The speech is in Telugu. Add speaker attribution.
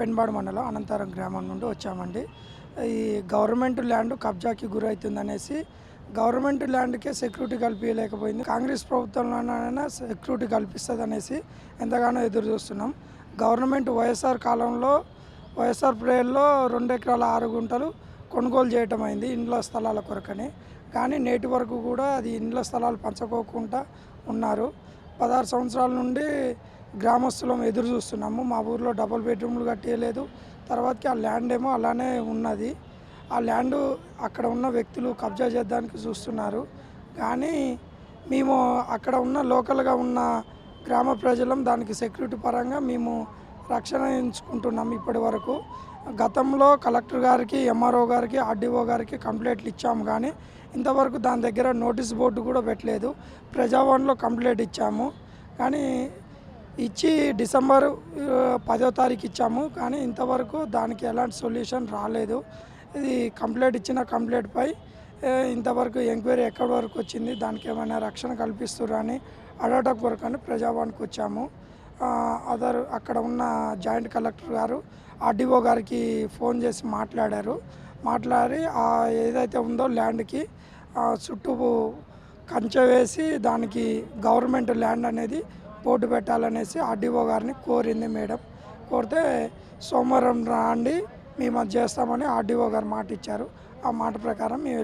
Speaker 1: పెన్బాడు మండలం అనంతరం గ్రామం నుండి వచ్చామండి. ఈ గవర్నమెంట్ ల్యాండ్ కబ్జాకి గురవుతుందనేసి గవర్నమెంట్ ల్యాండ్కే సెక్యూరిటీ కల్పించలేకపోయింది. కాంగ్రెస్ ప్రభుత్వంలోనైనా సెక్యూరిటీ కల్పిస్తుంది అనేసి ఎంతగానో ఎదురు చూస్తున్నాం గవర్నమెంట్ వైఎస్ఆర్ కాలంలో వైఎస్ఆర్ ప్రేయర్లో రెండు ఎకరాల ఆరు గుంటలు కొనుగోలు చేయటం అయింది ఇండ్ల స్థలాల కొరకని. కానీ నేటి వరకు కూడా అది ఇండ్ల స్థలాలు పంచుకోకుండా ఉన్నారు. పదహారు సంవత్సరాల నుండి గ్రామస్తులం ఎదురు చూస్తున్నాము. మా ఊర్లో డబుల్ బెడ్రూమ్లు కట్టేయలేదు. తర్వాతకి ఆ ల్యాండ్ ఏమో అలానే ఉన్నది. ఆ ల్యాండ్ అక్కడ ఉన్న వ్యక్తులు కబ్జా చేయడానికి చూస్తున్నారు. కానీ మేము అక్కడ ఉన్న లోకల్గా ఉన్న గ్రామ ప్రజలం దానికి సెక్యూరిటీ పరంగా మేము రక్షణ ఎంచుకుంటున్నాం ఇప్పటి వరకు. గతంలో కలెక్టర్ గారికి ఎంఆర్ఓ గారికి ఆర్డీఓ గారికి కంప్లైంట్లు ఇచ్చాము కానీ ఇంతవరకు దాని దగ్గర నోటీస్ బోర్డు కూడా పెట్టలేదు. ప్రజావాణిలో కంప్లైంట్ ఇచ్చాము. కానీ ఇచ్చి డిసెంబర్ పదో తారీఖు ఇచ్చాము. కానీ ఇంతవరకు దానికి ఎలాంటి సొల్యూషన్ రాలేదు. ఇది కంప్లైంట్ ఇచ్చిన కంప్లైంట్పై ఇంతవరకు ఎంక్వైరీ ఎక్కడి వరకు వచ్చింది దానికి ఏమైనా రక్షణ కల్పిస్తురా అని అడగటం వరకు అని ప్రజాభవన్కి వచ్చాము. అదర్ అక్కడ ఉన్న జాయింట్ కలెక్టర్ గారు ఆర్డీఓ గారికి ఫోన్ చేసి మాట్లాడారు. మాట్లాడి ఏదైతే ఉందో ల్యాండ్కి చుట్టూ కంచె వేసి దానికి గవర్నమెంట్ ల్యాండ్ అనేది బోర్డు పెట్టాలనేసి ఆర్డీఓ గారిని కోరింది మేడం. కోరితే సోమవారం రాండి మేము అది చేస్తామని ఆర్డీఓ గారు మాట ఇచ్చారు ఆ మాట ప్రకారం మేము